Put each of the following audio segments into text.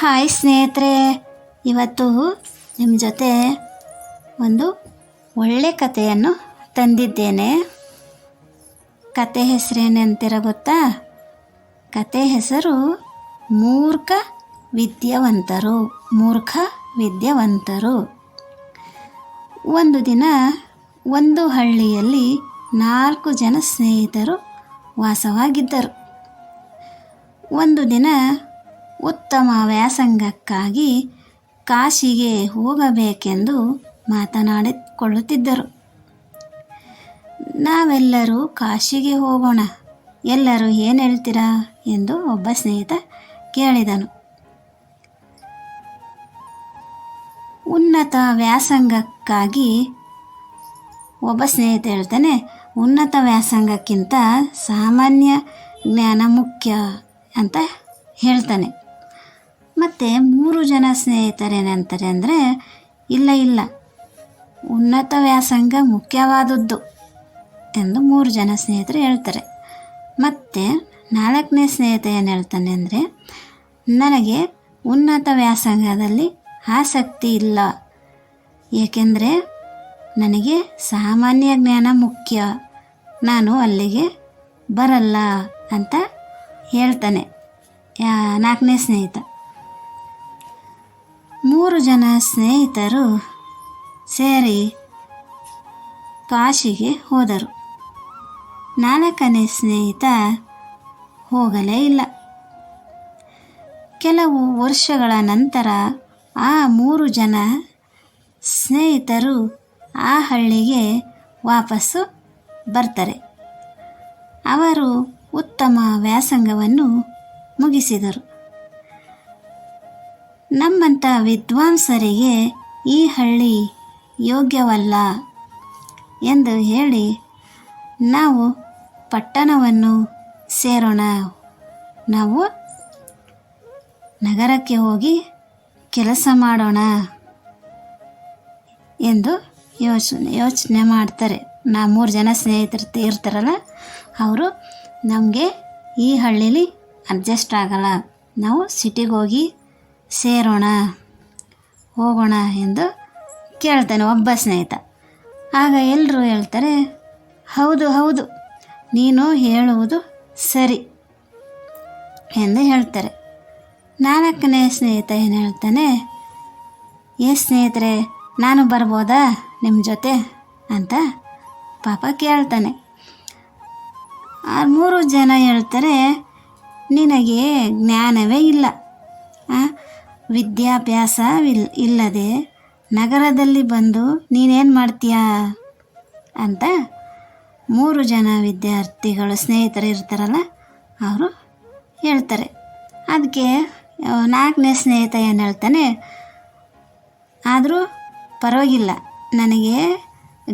Hi ಸ್ನೇಹಿತರೆ, ಇವತ್ತು ನಿಮ್ಮ ಜೊತೆ ಒಂದು ಒಳ್ಳೆ ಕಥೆಯನ್ನು ತಂದಿದ್ದೇನೆ. ಕತೆ ಹೆಸರೇನಂತೀರ ಗೊತ್ತಾ? ಕತೆ ಹೆಸರು ಮೂರ್ಖ ವಿದ್ಯಾವಂತರು ಮೂರ್ಖ ವಿದ್ಯಾವಂತರು. ಒಂದು ದಿನ ಒಂದು ಹಳ್ಳಿಯಲ್ಲಿ ನಾಲ್ಕು ಜನ ಸ್ನೇಹಿತರು ವಾಸವಾಗಿದ್ದರು. ಒಂದು ದಿನ ಉತ್ತಮ ವ್ಯಾಸಂಗಕ್ಕಾಗಿ ಕಾಶಿಗೆ ಹೋಗಬೇಕೆಂದು ಮಾತನಾಡಿಕೊಳ್ಳುತ್ತಿದ್ದರು. ನಾವೆಲ್ಲರೂ ಕಾಶಿಗೆ ಹೋಗೋಣ. ಎಲ್ಲರೂ ಏನು ಹೇಳ್ತೀರಾ? ಎಂದು ಒಬ್ಬ ಸ್ನೇಹಿತ ಕೇಳಿದನು. ಉನ್ನತ ವ್ಯಾಸಂಗಕ್ಕಾಗಿ, ಒಬ್ಬ ಸ್ನೇಹಿತ ಹೇಳ್ತಾನೆ, ಉನ್ನತ ವ್ಯಾಸಂಗಕ್ಕಿಂತ ಸಾಮಾನ್ಯ ಜ್ಞಾನ ಮುಖ್ಯ, ಅಂತ ಹೇಳ್ತಾನೆ. ಮತ್ತು ಮೂರು ಜನ ಸ್ನೇಹಿತರೇನಂತಾರೆ ಅಂದರೆ, ಇಲ್ಲ ಇಲ್ಲ. ಉನ್ನತ ವ್ಯಾಸಂಗ ಮುಖ್ಯವಾದದ್ದು ಎಂದು ಮೂರು ಜನ ಸ್ನೇಹಿತರು ಹೇಳ್ತಾರೆ. ಮತ್ತು ನಾಲ್ಕನೇ ಸ್ನೇಹಿತ ಏನು ಹೇಳ್ತಾನೆ ಅಂದರೆ, ನನಗೆ ಉನ್ನತ ವ್ಯಾಸಂಗದಲ್ಲಿ ಆಸಕ್ತಿ ಇಲ್ಲ. ಏಕೆಂದರೆ ನನಗೆ ಸಾಮಾನ್ಯ ಜ್ಞಾನ ಮುಖ್ಯ. ನಾನು ಅಲ್ಲಿಗೆ ಬರಲ್ಲ ಅಂತ ಹೇಳ್ತಾನೆ. ನಾಲ್ಕನೇ ಸ್ನೇಹಿತ. ಮೂರು ಜನ ಸ್ನೇಹಿತರು ಸೇರಿ ಕಾಶಿಗೆ ಹೋದರು. ನಾಲ್ಕನೇ ಸ್ನೇಹಿತ ಹೋಗಲೇ ಇಲ್ಲ. ಕೆಲವು ವರ್ಷಗಳ ನಂತರ ಆ ಮೂರು ಜನ ಸ್ನೇಹಿತರು ಆ ಹಳ್ಳಿಗೆ ವಾಪಸ್ಸು ಬರ್ತಾರೆ. ಅವರು ಉತ್ತಮ ವ್ಯಾಸಂಗವನ್ನು ಮುಗಿಸಿದರು. ನಮ್ಮಂಥ ವಿದ್ವಾಂಸರಿಗೆ ಈ ಹಳ್ಳಿ ಯೋಗ್ಯವಲ್ಲ ಎಂದು ಹೇಳಿ ನಾವು ಪಟ್ಟಣವನ್ನು ಸೇರೋಣ. ನಾವು ನಗರಕ್ಕೆ ಹೋಗಿ ಕೆಲಸ ಮಾಡೋಣ ಎಂದು ಯೋಚನೆ ಯೋಚನೆ ಮಾಡ್ತಾರೆ. ನಾ ಮೂರು ಜನ ಸ್ನೇಹಿತರು ಇರ್ತಾರಲ್ಲ ಅವರು ನಮಗೆ ಈ ಹಳ್ಳೀಲಿ ಅಡ್ಜಸ್ಟ್ ಆಗಲ್ಲ. ನಾವು ಸಿಟಿಗೆ ಹೋಗಿ ಸೇರೋಣ, ಹೋಗೋಣ ಎಂದು ಕೇಳ್ತಾನೆ ಒಬ್ಬ ಸ್ನೇಹಿತ. ಆಗ ಎಲ್ಲರೂ ಹೇಳ್ತಾರೆ, ಹೌದು ಹೌದು, ನೀನು ಹೇಳುವುದು ಸರಿ ಎಂದು ಹೇಳ್ತಾರೆ. ನಾಲ್ಕನೇ ಸ್ನೇಹಿತ ಏನು ಹೇಳ್ತಾನೆ, ಏ ಸ್ನೇಹಿತರೆ, ನಾನು ಬರ್ಬೋದಾ ನಿಮ್ಮ ಜೊತೆ? ಅಂತ ಪಾಪ ಕೇಳ್ತಾನೆ. ಆ ಮೂರು ಜನ ಹೇಳ್ತಾರೆ, ನಿನಗೆ ಜ್ಞಾನವೇ ಇಲ್ಲ ವಿದ್ಯಾಭ್ಯಾಸವಿಲ್ ಇಲ್ಲದೆ ನಗರದಲ್ಲಿ ಬಂದು ನೀನೇನು ಮಾಡ್ತೀಯಾ? ಅಂತ ಮೂರು ಜನ ವಿದ್ಯಾರ್ಥಿಗಳು ಸ್ನೇಹಿತರು ಇರ್ತಾರಲ್ಲ, ಅವರು ಹೇಳ್ತಾರೆ. ಅದಕ್ಕೆ ನಾಲ್ಕನೇ ಸ್ನೇಹಿತ ಏನು ಹೇಳ್ತಾನೆ, ಆದರೂ ಪರವಾಗಿಲ್ಲ, ನನಗೆ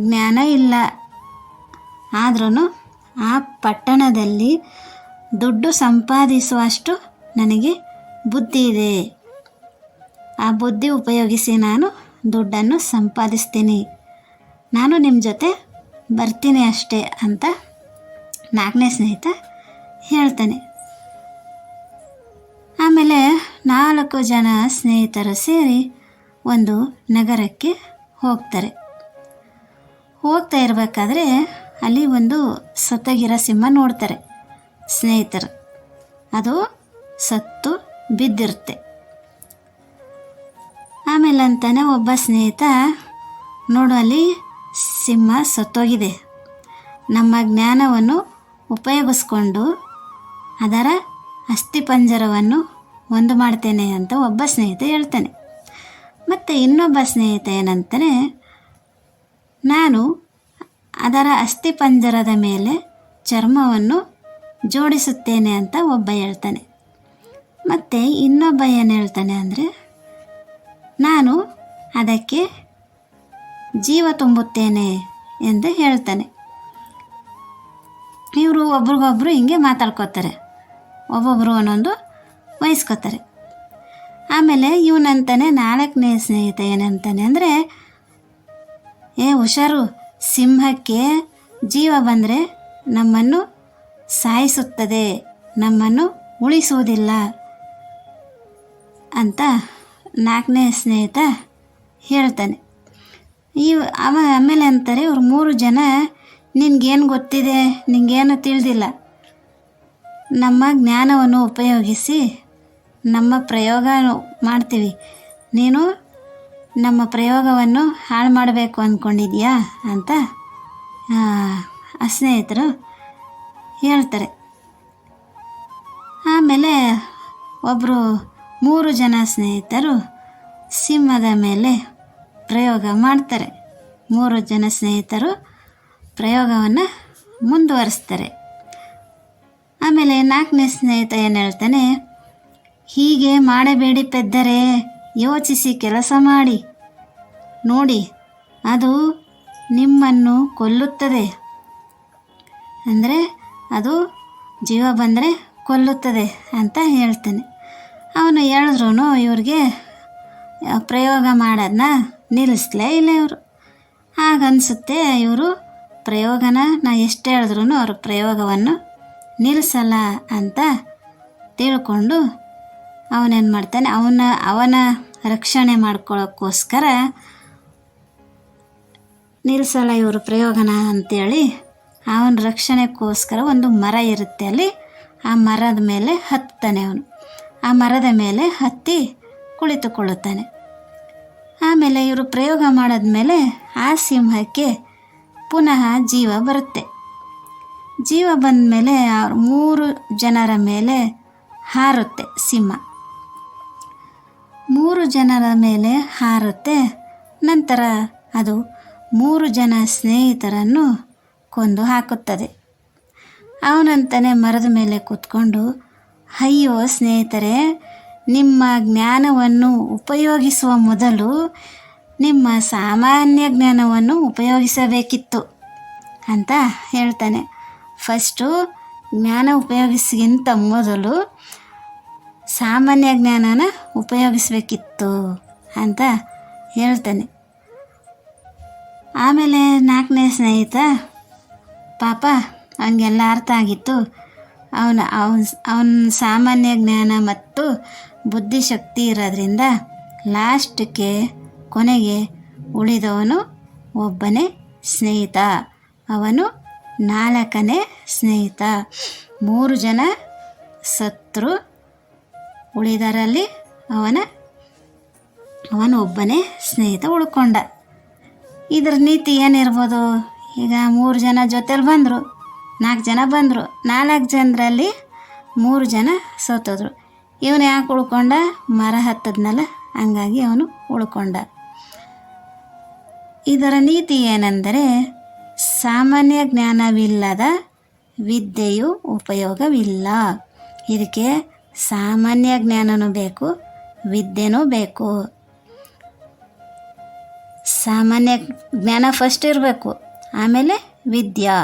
ಜ್ಞಾನ ಇಲ್ಲ. ಆದ್ರೂ ಆ ಪಟ್ಟಣದಲ್ಲಿ ದುಡ್ಡು ಸಂಪಾದಿಸುವಷ್ಟು ನನಗೆ ಬುದ್ಧಿ ಇದೆ. ಆ ಬುದ್ಧಿ ಉಪಯೋಗಿಸಿ ನಾನು ದುಡ್ಡನ್ನು ಸಂಪಾದಿಸ್ತೀನಿ. ನಾನು ನಿಮ್ಮ ಜೊತೆ ಬರ್ತೀನಿ ಅಷ್ಟೇ ಅಂತ ನಾಲ್ಕನೇ ಸ್ನೇಹಿತ ಹೇಳ್ತಾನೆ. ಆಮೇಲೆ ನಾಲ್ಕು ಜನ ಸ್ನೇಹಿತರು ಸೇರಿ ಒಂದು ನಗರಕ್ಕೆ ಹೋಗ್ತಾರೆ. ಹೋಗ್ತಾ ಇರಬೇಕಾದ್ರೆ ಅಲ್ಲಿ ಒಂದು ಸತ್ತಗಿರೋ ಸಿಂಹ ನೋಡ್ತಾರೆ ಸ್ನೇಹಿತರು. ಅದು ಸತ್ತು ಬಿದ್ದಿರುತ್ತೆ. ಆಮೇಲೆ ಅಂತಾನೆ ಒಬ್ಬ ಸ್ನೇಹಿತ ನೋಡು ಅಲ್ಲಿ ಸಿಂಹ ಸತ್ತೋಗಿದೆ. ನಮ್ಮ ಜ್ಞಾನವನ್ನು ಉಪಯೋಗಿಸ್ಕೊಂಡು ಅದರ ಅಸ್ಥಿಪಂಜರವನ್ನು ಒಂದು ಮಾಡ್ತೇನೆ ಅಂತ ಒಬ್ಬ ಸ್ನೇಹಿತ ಹೇಳ್ತಾನೆ. ಮತ್ತು ಇನ್ನೊಬ್ಬ ಸ್ನೇಹಿತ ಏನಂತಾನೆ ನಾನು ಅದರ ಅಸ್ಥಿಪಂಜರದ ಮೇಲೆ ಚರ್ಮವನ್ನು ಜೋಡಿಸುತ್ತೇನೆ ಅಂತ ಒಬ್ಬ ಹೇಳ್ತಾನೆ. ಮತ್ತು ಇನ್ನೊಬ್ಬ ಏನು ಹೇಳ್ತಾನೆ ಅಂದರೆ ನಾನು ಅದಕ್ಕೆ ಜೀವ ತುಂಬುತ್ತೇನೆ ಎಂದು ಹೇಳ್ತಾನೆ ಇವರು ಒಬ್ರಿಗೊಬ್ರು ಹಿಂಗೆ ಮಾತಾಡ್ಕೋತಾರೆ. ಒಬ್ಬೊಬ್ಬರು ಒಂದೊಂದು ವಹಿಸ್ಕೋತಾರೆ. ಆಮೇಲೆ ಇವನಂತಾನೆ ನಾಲ್ಕನೇ ಸ್ನೇಹಿತ ಏನಂತಾನೆ ಅಂದರೆ, ಏ ಹುಷಾರು, ಸಿಂಹಕ್ಕೆ ಜೀವ ಬಂದರೆ ನಮ್ಮನ್ನು ಸಾಯಿಸುತ್ತದೆ, ನಮ್ಮನ್ನು ಉಳಿಸುವುದಿಲ್ಲ ಅಂತ ನಾಲ್ಕನೇ ಸ್ನೇಹಿತ ಹೇಳ್ತಾನೆ. ಈ ಅವ ಆಮೇಲೆ ಅಂತಾರೆ, ಇವ್ರು ಮೂರು ಜನ ನಿನಗೇನು ಗೊತ್ತಿದೆ? ನಿನಗೇನು ತಿಳಿದಿಲ್ಲ. ನಮ್ಮ ಜ್ಞಾನವನ್ನು ಉಪಯೋಗಿಸಿ ನಮ್ಮ ಪ್ರಯೋಗ ಮಾಡ್ತೀವಿ. ನೀನು ನಮ್ಮ ಪ್ರಯೋಗವನ್ನು ಹಾಳು ಮಾಡಬೇಕು ಅಂದ್ಕೊಂಡಿದ್ಯಾ ಅಂತ ಸ್ನೇಹಿತರು ಹೇಳ್ತಾರೆ. ಆಮೇಲೆ ಒಬ್ಬರು ಮೂರು ಜನ ಸ್ನೇಹಿತರು ಸಿಂಹದ ಮೇಲೆ ಪ್ರಯೋಗ ಮಾಡ್ತಾರೆ. ಮೂರು ಜನ ಸ್ನೇಹಿತರು ಪ್ರಯೋಗವನ್ನು ಮುಂದುವರಿಸ್ತಾರೆ. ಆಮೇಲೆ ನಾಲ್ಕನೇ ಸ್ನೇಹಿತ ಏನು ಹೇಳ್ತಾನೆ, ಹೀಗೆ ಮಾಡಬೇಡಿ ಪೆದ್ದರೆ, ಯೋಚಿಸಿ ಕೆಲಸ ಮಾಡಿ. ನೋಡಿ, ಅದು ನಿಮ್ಮನ್ನು ಕೊಲ್ಲುತ್ತದೆ. ಅಂದರೆ ಅದು ಜೀವ ಬಂದರೆ ಕೊಲ್ಲುತ್ತದೆ ಅಂತ ಹೇಳ್ತಾನೆ. ಅವನು ಹೇಳಿದ್ರು ಇವ್ರಿಗೆ ಪ್ರಯೋಗ ಮಾಡೋದನ್ನ ನಿಲ್ಲಿಸ್ಲೇ ಇಲ್ಲ ಇವರು. ಹಾಗನ್ಸುತ್ತೆ ಇವರು ಪ್ರಯೋಗನ, ನಾ ಎಷ್ಟು ಹೇಳಿದ್ರು ಅವ್ರ ಪ್ರಯೋಗವನ್ನು ನಿಲ್ಲಿಸಲ್ಲ ಅಂತ ತಿಳ್ಕೊಂಡು ಅವನೇನು ಮಾಡ್ತಾನೆ, ಅವನ ಅವನ ರಕ್ಷಣೆ ಮಾಡ್ಕೊಳ್ಳೋಕ್ಕೋಸ್ಕರ ನಿಲ್ಲಿಸಲ್ಲ ಇವರು ಪ್ರಯೋಗನ ಅಂತೇಳಿ ಅವನ ರಕ್ಷಣೆಗೋಸ್ಕರ ಒಂದು ಮರ ಇರುತ್ತೆ ಅಲ್ಲಿ, ಆ ಮರದ ಮೇಲೆ ಹತ್ತಾನೆ ಅವನು. ಆ ಮರದ ಮೇಲೆ ಹತ್ತಿ ಕುಳಿತುಕೊಳ್ಳುತ್ತಾನೆ. ಆಮೇಲೆ ಇವರು ಪ್ರಯೋಗ ಮಾಡಿದ್ಮೇಲೆ ಆ ಸಿಂಹಕ್ಕೆ ಪುನಃ ಜೀವ ಬರುತ್ತೆ. ಜೀವ ಬಂದ ಮೇಲೆ ಅವ್ರ ಮೂರು ಜನರ ಮೇಲೆ ಹಾರುತ್ತೆ ಸಿಂಹ. ಮೂರು ಜನರ ಮೇಲೆ ಹಾರುತ್ತೆ, ನಂತರ ಅದು ಮೂರು ಜನ ಸ್ನೇಹಿತರನ್ನು ಕೊಂದು ಹಾಕುತ್ತದೆ. ಅವನಂತಾನೆ ಮರದ ಮೇಲೆ ಕೂತ್ಕೊಂಡು ಅಯ್ಯೋ ಸ್ನೇಹಿತರೆ, ನಿಮ್ಮ ಜ್ಞಾನವನ್ನು ಉಪಯೋಗಿಸುವ ಮೊದಲು ನಿಮ್ಮ ಸಾಮಾನ್ಯ ಜ್ಞಾನವನ್ನು ಉಪಯೋಗಿಸಬೇಕಿತ್ತು ಅಂತ ಹೇಳ್ತಾನೆ. ಫಸ್ಟು, ಜ್ಞಾನ ಉಪಯೋಗಿಸಿಗಿಂತ ಮೊದಲು ಸಾಮಾನ್ಯ ಜ್ಞಾನನ ಉಪಯೋಗಿಸಬೇಕಿತ್ತು ಅಂತ ಹೇಳ್ತಾನೆ. ಆಮೇಲೆ ನಾಲ್ಕನೇ ಸ್ನೇಹಿತ, ಪಾಪ ಅವನಿಗೆಲ್ಲ ಅರ್ಥ ಆಗಿತ್ತು. ಅವನ ಅವನ ಸಾಮಾನ್ಯ ಜ್ಞಾನ ಮತ್ತು ಬುದ್ಧಿಶಕ್ತಿ ಇರೋದ್ರಿಂದ ಲಾಸ್ಟ್ಗೆ ಕೊನೆಗೆ ಉಳಿದವನು ಒಬ್ಬನೇ ಸ್ನೇಹಿತ. ಅವನು ನಾಲ್ಕನೇ ಸ್ನೇಹಿತ. ಮೂರು ಜನ ಸತ್ರು ಉಳಿದರಲ್ಲಿ ಅವನ, ಅವನು ಒಬ್ಬನೇ ಸ್ನೇಹಿತ ಉಳ್ಕೊಂಡ. ಇದ್ರ ನೀತಿ ಏನಿರ್ಬೋದು ಈಗ ಮೂರು ಜನ ಜೊತೆಲಿ ಬಂದರು. ನಾಲ್ಕು ಜನ ಬಂದರು. ನಾಲ್ಕು ಜನರಲ್ಲಿ ಮೂರು ಜನ ಸೋತೋದ್ರು ಇವನು ಯಾಕೆ ಉಳ್ಕೊಂಡ? ಮರ ಹತ್ತದ್ನಲ್ಲ, ಹಂಗಾಗಿ ಅವನು ಉಳ್ಕೊಂಡ. ಇದರ ನೀತಿ ಏನೆಂದರೆ ಸಾಮಾನ್ಯ ಜ್ಞಾನವಿಲ್ಲದ ವಿದ್ಯೆಯು ಉಪಯೋಗವಿಲ್ಲ. ಇದಕ್ಕೆ ಸಾಮಾನ್ಯ ಜ್ಞಾನನೂ ಬೇಕು, ವಿದ್ಯೆನೂ ಬೇಕು. ಸಾಮಾನ್ಯ ಜ್ಞಾನ ಫಸ್ಟ್ ಇರಬೇಕು, ಆಮೇಲೆ ವಿದ್ಯಾ.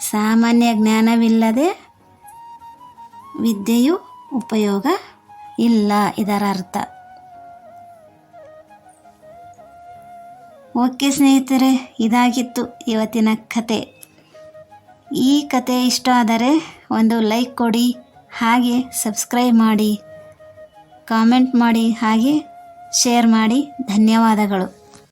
ಸಾಮಾನ್ಯ ಜ್ಞಾನವಿಲ್ಲದೆ ವಿದ್ಯೆಯು ಉಪಯೋಗ ಇಲ್ಲ ಇದರ ಅರ್ಥ ಓಕೆ ಸ್ನೇಹಿತರೆ, ಇದಾಗಿತ್ತು ಇವತ್ತಿನ ಕತೆ. ಈ ಕತೆ ಇಷ್ಟ ಆದರೆ ಒಂದು ಲೈಕ್ ಕೊಡಿ, ಹಾಗೆ ಸಬ್ಸ್ಕ್ರೈಬ್ ಮಾಡಿ, ಕಾಮೆಂಟ್ ಮಾಡಿ, ಹಾಗೆ ಶೇರ್ ಮಾಡಿ. ಧನ್ಯವಾದಗಳು.